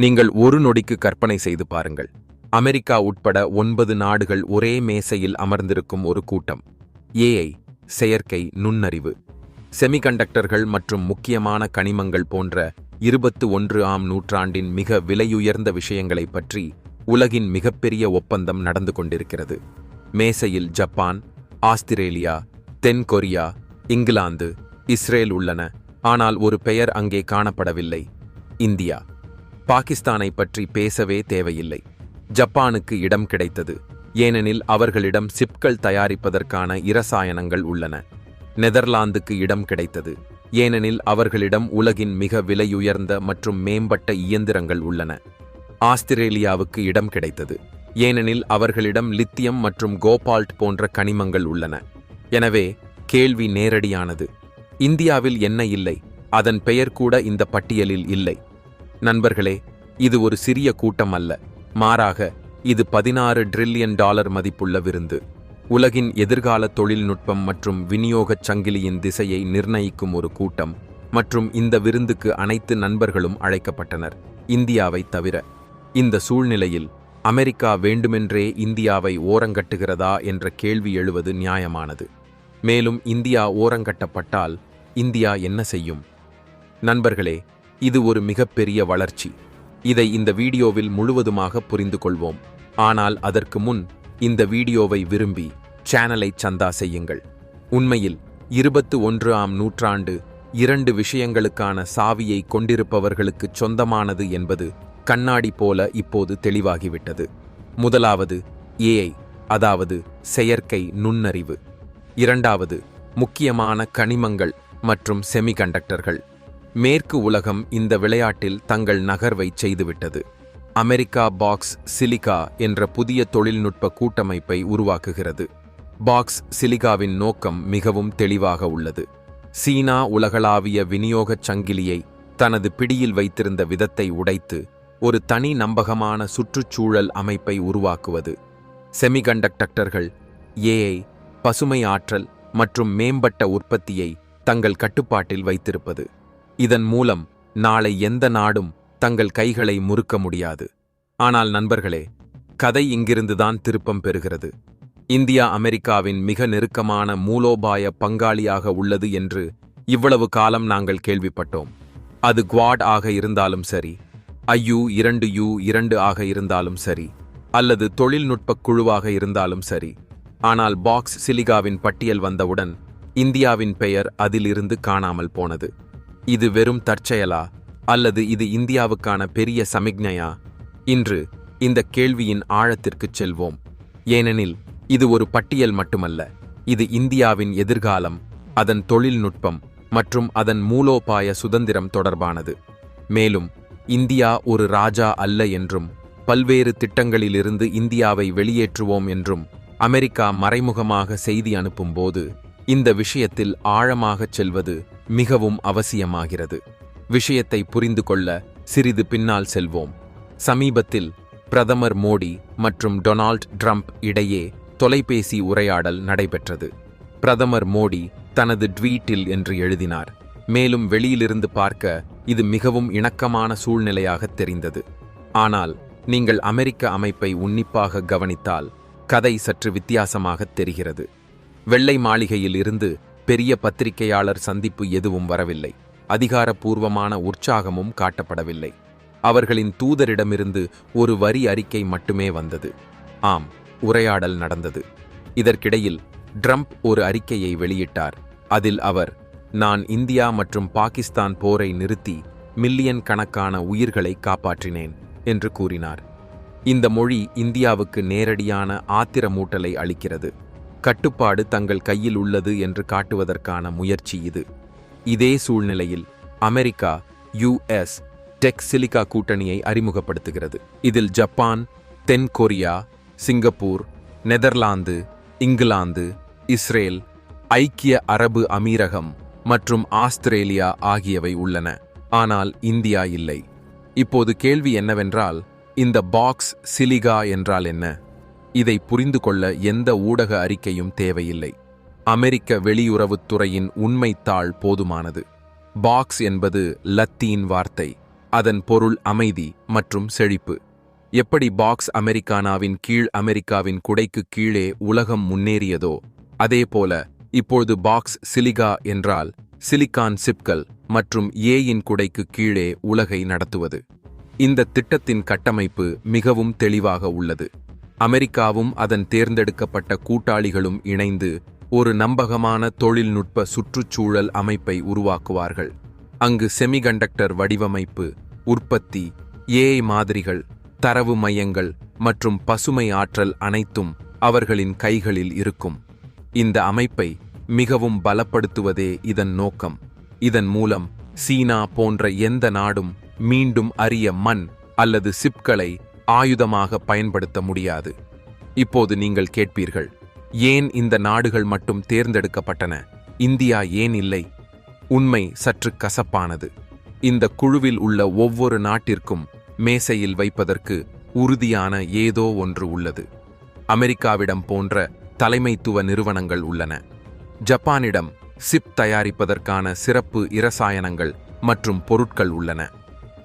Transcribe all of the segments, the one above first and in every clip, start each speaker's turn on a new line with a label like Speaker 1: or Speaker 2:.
Speaker 1: நீங்கள் ஒரு நொடிக்கு கற்பனை செய்து பாருங்கள். அமெரிக்கா உட்பட ஒன்பது நாடுகள் ஒரே மேசையில் அமர்ந்திருக்கும் ஒரு கூட்டம். ஏஐ செயற்கை நுண்ணறிவு. செமிகண்டக்டர்கள் மற்றும் முக்கியமான கனிமங்கள் போன்ற இருபத்து ஒன்று ஆம் நூற்றாண்டின் மிக விலையுயர்ந்த விஷயங்களைப் பற்றி உலகின் மிகப்பெரிய ஒப்பந்தம் நடந்து கொண்டிருக்கிறது. மேசையில் ஜப்பான் ஆஸ்திரேலியா தென் கொரியா இங்கிலாந்து இஸ்ரேல் உள்ளன. ஆனால் ஒரு பெயர் அங்கே காணப்படவில்லை. இந்தியா. பாகிஸ்தானை பற்றி பேசவே தேவையில்லை. ஜப்பானுக்கு இடம் கிடைத்தது. ஏனெனில் அவர்களிடம் சிப்கள் தயாரிப்பதற்கான இரசாயனங்கள் உள்ளன. நெதர்லாந்துக்கு இடம் கிடைத்தது. ஏனெனில் அவர்களிடம் உலகின் மிக விலையுயர்ந்த மற்றும் மேம்பட்ட இயந்திரங்கள் உள்ளன. ஆஸ்திரேலியாவுக்கு இடம் கிடைத்தது. ஏனெனில் அவர்களிடம் லித்தியம் மற்றும் கோபால்ட் போன்ற கனிமங்கள் உள்ளன. எனவே கேள்வி நேரடியானது. இந்தியாவில் என்ன இல்லை? அதன் பெயர் கூட இந்த பட்டியலில் இல்லை. நண்பர்களே இது ஒரு சிறிய கூட்டம் அல்ல மாறாக இது பதினாறு டிரில்லியன் டாலர் மதிப்புள்ள விருந்து. உலகின் எதிர்கால தொழில்நுட்பம் மற்றும் விநியோகச் சங்கிலியின் திசையை நிர்ணயிக்கும் ஒரு கூட்டம் மற்றும் இந்த விருந்துக்கு அனைத்து நண்பர்களும் அழைக்கப்பட்டனர் இந்தியாவை தவிர. இந்த சூழ்நிலையில் அமெரிக்கா வேண்டுமென்றே இந்தியாவை ஓரங்கட்டுகிறதா என்ற கேள்வி எழுவது நியாயமானது. மேலும் இந்தியா ஓரங்கட்டப்பட்டால் இந்தியா என்ன செய்யும்? நண்பர்களே இது ஒரு மிகப்பெரிய வளர்ச்சி. இதை இந்த வீடியோவில் முழுவதுமாக புரிந்து கொள்வோம். ஆனால் அதற்கு முன் இந்த வீடியோவை விரும்பி சேனலை சந்தா செய்யுங்கள். உண்மையில் இருபத்து ஒன்று ஆம் நூற்றாண்டு இரண்டு விஷயங்களுக்கான சாவியை கொண்டிருப்பவர்களுக்கு சொந்தமானது என்பது கண்ணாடி போல இப்போது தெளிவாகிவிட்டது. முதலாவது ஏஐ அதாவது செயற்கை நுண்ணறிவு. இரண்டாவது முக்கியமான கனிமங்கள் மற்றும் செமிகண்டக்டர்கள் மேற்கு உலகம் இந்த விளையாட்டில் தங்கள் நகர்வை செய்துவிட்டது. அமெரிக்கா பாக்ஸ் சிலிகா என்ற புதிய தொழில்நுட்ப கூட்டமைப்பை உருவாக்குகிறது. பாக்ஸ் சிலிகாவின் நோக்கம் மிகவும் தெளிவாக உள்ளது. சீனா உலகளாவிய விநியோகச் சங்கிலியை தனது பிடியில் வைத்திருந்த விதத்தை உடைத்து ஒரு தனி நம்பகமான சுற்றுச்சூழல் அமைப்பை உருவாக்குவது. செமிகண்டக்டர்கள் ஏஐ பசுமை ஆற்றல் மற்றும் மேம்பட்ட உற்பத்தியை தங்கள் கட்டுப்பாட்டில் வைத்திருப்பது. இதன் மூலம் நாளை எந்த நாடும் தங்கள் கைகளை முறுக்க முடியாது. ஆனால் நண்பர்களே கதை இங்கிருந்துதான் திருப்பம் பெறுகிறது. இந்தியா அமெரிக்காவின் மிக நெருக்கமான மூலோபாய பங்காளியாக உள்ளது என்று இவ்வளவு காலம் நாங்கள் கேள்விப்பட்டோம். அது குவாட் ஆக இருந்தாலும் சரி ஐயு இரண்டு யு இரண்டு ஆக இருந்தாலும் சரி அல்லது தொழில்நுட்பக் குழுவாக இருந்தாலும் சரி. ஆனால் பாக்ஸ் சிலிகாவின் பட்டியல் வந்தவுடன் இந்தியாவின் பெயர் அதிலிருந்து காணாமல் போனது. இது வெறும் தற்செயலா? அல்லது இது இந்தியாவுக்கான பெரிய சமிக்ஞையா? இன்று இந்த கேள்வியின் ஆழத்திற்குச் செல்வோம். ஏனெனில் இது ஒரு பட்டியல் மட்டுமல்ல. இது இந்தியாவின் எதிர்காலம் அதன் தொழில்நுட்பம் மற்றும் அதன் மூலோபாய சுதந்திரம் தொடர்பானது. மேலும் இந்தியா ஒரு ராஜா அல்ல என்றும் பல்வேறு திட்டங்களிலிருந்து இந்தியாவை வெளியேற்றுவோம் என்றும் அமெரிக்கா மறைமுகமாக செய்தி அனுப்பும்போது இந்த விஷயத்தில் ஆழமாகச் செல்வது மிகவும் அவசியமாகிறது. விஷயத்தை புரிந்து கொள்ள சிறிது பின்னால் செல்வோம். சமீபத்தில் பிரதமர் மோடி மற்றும் டொனால்ட் ட்ரம்ப் இடையே தொலைபேசி உரையாடல் நடைபெற்றது. பிரதமர் மோடி தனது ட்வீட்டில் என்று எழுதினார். மேலும் வெளியிலிருந்து பார்க்க இது மிகவும் இணக்கமான சூழ்நிலையாக தெரிந்தது. ஆனால் நீங்கள் அமெரிக்க அமைப்பை உன்னிப்பாக கவனித்தால் கதை சற்று வித்தியாசமாக தெரிகிறது. வெள்ளை மாளிகையில் இருந்து பெரிய பத்திரிகையாளர் சந்திப்பு எதுவும் வரவில்லை. அதிகாரப்பூர்வமான உற்சாகமும் காட்டப்படவில்லை. அவர்களின் தூதரிடமிருந்து ஒரு வரி அறிக்கை மட்டுமே வந்தது. ஆம் உரையாடல் நடந்தது. இதற்கிடையில் ட்ரம்ப் ஒரு அறிக்கையை வெளியிட்டார். அதில் அவர் நான் இந்தியா மற்றும் பாகிஸ்தான் போரை நிறுத்தி மில்லியன் கணக்கான உயிர்களை காப்பாற்றினேன் என்று கூறினார். இந்த மொழி இந்தியாவுக்கு நேரடியான ஆத்திரமூட்டலை அளிக்கிறது. கட்டுப்பாடு தங்கள் கையில் உள்ளது என்று காட்டுவதற்கான முயற்சி இது. இதே சூழ்நிலையில் அமெரிக்கா யுஎஸ் டெக் சிலிகா கூட்டணியை அறிமுகப்படுத்துகிறது. இதில் ஜப்பான் தென் கொரியா சிங்கப்பூர் நெதர்லாந்து இங்கிலாந்து இஸ்ரேல் ஐக்கிய அரபு அமீரகம் மற்றும் ஆஸ்திரேலியா ஆகியவை உள்ளன. ஆனால் இந்தியா இல்லை. இப்போது கேள்வி என்னவென்றால் இந்த பாக்ஸ் சிலிகா என்றால் என்ன? இதை புரிந்து கொள்ள எந்த ஊடக அறிக்கையும் தேவையில்லை. அமெரிக்க வெளியுறவுத்துறையின் உண்மைத்தாள் போதுமானது. பாக்ஸ் என்பது லத்தீன் வார்த்தை அதன் பொருள் அமைதி மற்றும் செழிப்பு. எப்படி பாக்ஸ் அமெரிக்கானாவின் கீழ் அமெரிக்காவின் குடைக்கு கீழே உலகம் முன்னேறியதோ அதேபோல இப்பொழுது பாக்ஸ் சிலிகா என்றால் சிலிக்கான் சிப்கள் மற்றும் ஏயின் குடைக்கு கீழே உலகை நடத்துவது. இந்த திட்டத்தின் கட்டமைப்பு மிகவும் தெளிவாக உள்ளது. அமெரிக்காவும் அதன் தேர்ந்தெடுக்கப்பட்ட கூட்டாளிகளும் இணைந்து ஒரு நம்பகமான தொழில்நுட்ப சுற்றுச்சூழல் அமைப்பை உருவாக்குவார்கள். அங்கு செமிகண்டக்டர் வடிவமைப்பு உற்பத்தி ஏஐ மாதிரிகள் தரவு மையங்கள் மற்றும் பசுமை ஆற்றல் அனைத்தும் அவர்களின் கைகளில் இருக்கும். இந்த அமைப்பை மிகவும் பலப்படுத்துவதே இதன் நோக்கம். இதன் மூலம் சீனா போன்ற எந்த நாடும் மீண்டும் அரிய மண் அல்லது சிப்களை ஆயுதமாக பயன்படுத்த முடியாது. இப்போது நீங்கள் கேட்பீர்கள் ஏன் இந்த நாடுகள் மட்டும் தேர்ந்தெடுக்கப்பட்டன? இந்தியா ஏன் இல்லை? உண்மை சற்று கசப்பானது. இந்த குழுவில் உள்ள ஒவ்வொரு நாட்டிற்கும் மேசையில் வைப்பதற்கு உறுதியான ஏதோ ஒன்று உள்ளது. அமெரிக்காவிடம் போன்ற தலைமைத்துவ நிறுவனங்கள் உள்ளன. ஜப்பானிடம் சிப் தயாரிப்பதற்கான சிறப்பு இரசாயனங்கள் மற்றும் பொருட்கள் உள்ளன.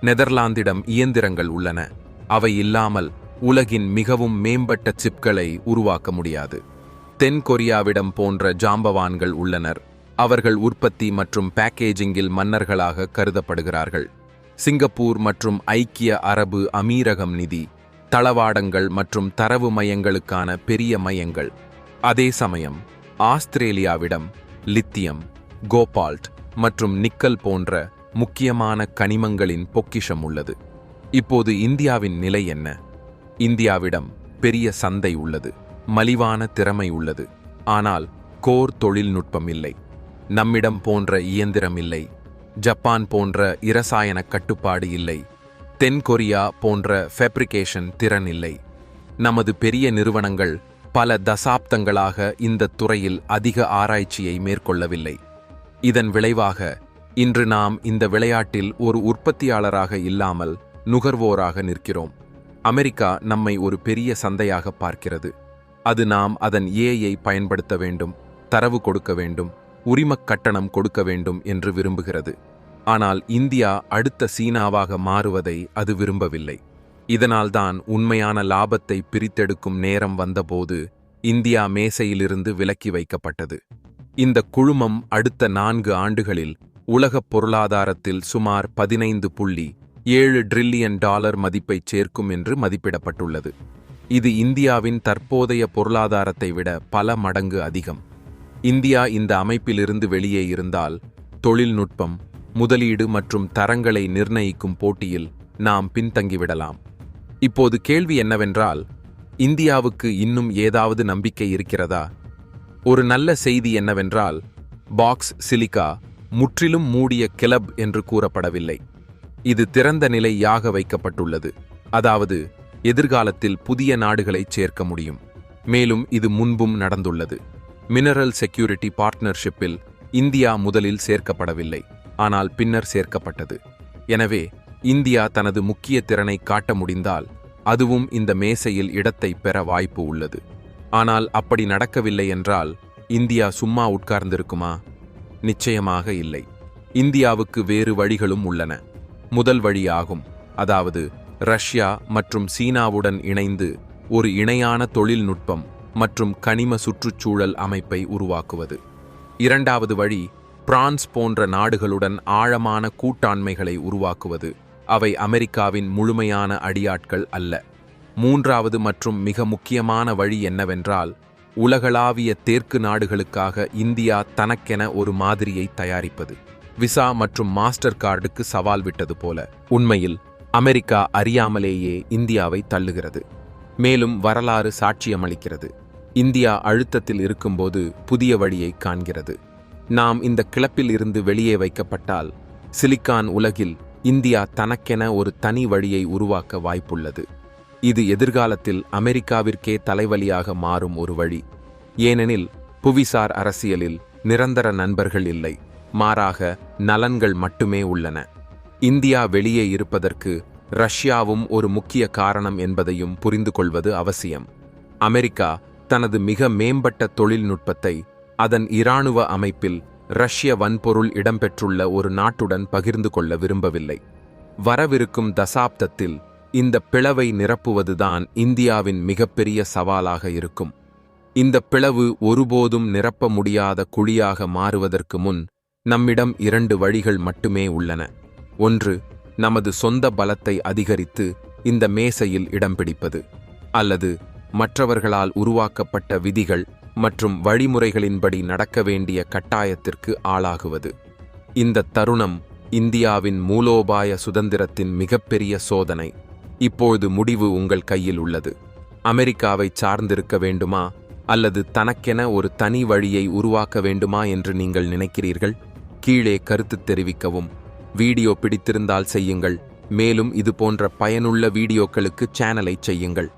Speaker 1: நெதர்லாந்திடம் இயந்திரங்கள் உள்ளன. அவை இல்லாமல் உலகின் மிகவும் மேம்பட்ட சிப்களை உருவாக்க முடியாது. தென்கொரியாவிடம் போன்ற ஜாம்பவான்கள் உள்ளனர். அவர்கள் உற்பத்தி மற்றும் பேக்கேஜிங்கில் மன்னர்களாக கருதப்படுகிறார்கள். சிங்கப்பூர் மற்றும் ஐக்கிய அரபு அமீரகம் நிதி தளவாடங்கள் மற்றும் தரவு மையங்களுக்கான பெரிய மையங்கள். அதே சமயம் ஆஸ்திரேலியாவிடம் லித்தியம் கோபால்ட் மற்றும் நிக்கல் போன்ற முக்கியமான கனிமங்களின் பொக்கிஷம் உள்ளது. இப்போது இந்தியாவின் நிலை என்ன? இந்தியாவிடம் பெரிய சந்தை உள்ளது மலிவான திறமை உள்ளது. ஆனால் கோர் தொழில்நுட்பம் இல்லை. நம்மிடம் போன்ற இயந்திரம் இல்லை. ஜப்பான் போன்ற இரசாயன கட்டுப்பாடு இல்லை. தென் கொரியா போன்ற ஃபேப்ரிகேஷன் திறன் இல்லை. நமது பெரிய நிறுவனங்கள் பல தசாப்தங்களாக இந்த துறையில் அதிக ஆராய்ச்சியை மேற்கொள்ளவில்லை. இதன் விளைவாக இன்று நாம் இந்த விளையாட்டில் ஒரு உற்பத்தியாளராக இல்லாமல் நுகர்வோராக நிற்கிறோம். அமெரிக்கா நம்மை ஒரு பெரிய சந்தையாக பார்க்கிறது. அது நாம் அதன் ஏஐ பயன்படுத்த வேண்டும் தரவு கொடுக்க வேண்டும் உரிமக் கட்டணம் கொடுக்க வேண்டும் என்று விரும்புகிறது. ஆனால் இந்தியா அடுத்த சீனாவாக மாறுவதை அது விரும்பவில்லை. இதனால்தான் உண்மையான லாபத்தை பிரித்தெடுக்கும் நேரம் வந்தபோது இந்தியா மேசையிலிருந்து விலக்கி வைக்கப்பட்டது. இந்த குழுமம் அடுத்த நான்கு ஆண்டுகளில் உலகப் பொருளாதாரத்தில் சுமார் பதினைந்து புள்ளி ஏழு ட்ரில்லியன் டாலர் மதிப்பைச் சேர்க்கும் என்று மதிப்பிடப்பட்டுள்ளது. இது இந்தியாவின் தற்போதைய பொருளாதாரத்தை விட பல மடங்கு அதிகம். இந்தியா இந்த அமைப்பிலிருந்து வெளியே இருந்தால் தொழில்நுட்பம் முதலீடு மற்றும் தரங்களை நிர்ணயிக்கும் போட்டியில் நாம் பின்தங்கிவிடலாம். இப்போது கேள்வி என்னவென்றால் இந்தியாவுக்கு இன்னும் ஏதாவது நம்பிக்கை இருக்கிறதா? ஒரு நல்ல செய்தி என்னவென்றால் பாக்ஸ் சிலிகா முற்றிலும் மூடிய கிளப் என்று கூறப்படவில்லை. இது திறந்த நிலையாக வைக்கப்பட்டுள்ளது. அதாவது எதிர்காலத்தில் புதிய நாடுகளைச் சேர்க்க முடியும். மேலும் இது முன்பும் நடந்துள்ளது. மினரல் செக்யூரிட்டி பார்ட்னர்ஷிப்பில் இந்தியா முதலில் சேர்க்கப்படவில்லை. ஆனால் பின்னர் சேர்க்கப்பட்டது. எனவே இந்தியா தனது முக்கிய திறனை காட்ட முடிந்தால் அதுவும் இந்த மேசையில் இடத்தை பெற வாய்ப்பு உள்ளது. ஆனால் அப்படி நடக்கவில்லை என்றால் இந்தியா சும்மா உட்கார்ந்திருக்குமா? நிச்சயமாக இல்லை. இந்தியாவுக்கு வேறு வழிகளும் உள்ளன. முதல் வழியாகும். அதாவது ரஷ்யா மற்றும் சீனாவுடன் இணைந்து ஒரு இணையான தொழில்நுட்பம் மற்றும் கனிம சுற்றுச்சூழல் அமைப்பை உருவாக்குவது. இரண்டாவது வழி பிரான்ஸ் போன்ற நாடுகளுடன் ஆழமான கூட்டாண்மைகளை உருவாக்குவது. அவை அமெரிக்காவின் முழுமையான அடியாட்கள் அல்ல. மூன்றாவது மற்றும் மிக முக்கியமான வழி என்னவென்றால் உலகளாவிய தேற்கு நாடுகளுக்காக இந்தியா தனக்கென ஒரு மாதிரியை தயாரிப்பது. விசா மற்றும் மாஸ்டர் கார்டுக்கு சவால் விட்டது போல உண்மையில் அமெரிக்கா அறியாமலேயே இந்தியாவை தள்ளுகிறது. மேலும் வரலாறு சாட்சியமளிக்கிறது. இந்தியா அழுத்தத்தில் இருக்கும்போது புதிய வழியை காண்கிறது. நாம் இந்த கிளப்பில் இருந்து வெளியே வைக்கப்பட்டால் சிலிக்கான் உலகில் இந்தியா தனக்கென ஒரு தனி வழியை உருவாக்க வாய்ப்புள்ளது. இது எதிர்காலத்தில் அமெரிக்காவிற்கே தலைவலியாக மாறும் ஒரு வழி. ஏனெனில் புவிசார் அரசியலில் நிரந்தர நண்பர்கள் இல்லை. மாறாக நலன்கள் மட்டுமே உள்ளன. இந்தியா வெளியே இருப்பதற்கு ரஷ்யாவும் ஒரு முக்கிய காரணம் என்பதையும் புரிந்து கொள்வது அவசியம். அமெரிக்கா தனது மிக மேம்பட்ட தொழில்நுட்பத்தை அதன் இராணுவ அமைப்பில் ரஷ்ய வன்பொருள் இடம்பெற்றுள்ள ஒரு நாட்டுடன் பகிர்ந்து கொள்ள விரும்பவில்லை. வரவிருக்கும் தசாப்தத்தில் இந்த பிளவை நிரப்புவதுதான் இந்தியாவின் மிகப்பெரிய சவாலாக இருக்கும். இந்த பிளவு ஒருபோதும் நிரப்ப முடியாத குழியாக மாறுவதற்கு முன் நம்மிடம் இரண்டு வழிகள் மட்டுமே உள்ளன. ஒன்று நமது சொந்த பலத்தை அதிகரித்து இந்த மேசையில் இடம் பிடிப்பது அல்லது மற்றவர்களால் உருவாக்கப்பட்ட விதிகள் மற்றும் வழிமுறைகளின்படி நடக்க வேண்டிய கட்டாயத்திற்கு ஆளாகுவது. இந்த தருணம் இந்தியாவின் மூலோபாய சுதந்திரத்தின் மிகப்பெரிய சோதனை. இப்போது முடிவு உங்கள் கையில் உள்ளது. அமெரிக்காவை சார்ந்திருக்க வேண்டுமா அல்லது தனக்கென ஒரு தனி வழியை உருவாக்க வேண்டுமா என்று நீங்கள் நினைக்கிறீர்கள்? கீழே கருத்து தெரிவிக்கவும். வீடியோ பிடித்திருந்தால் செய்யுங்கள். மேலும் இது போன்ற பயனுள்ள வீடியோக்களுக்கு சேனலை செய்யுங்கள்.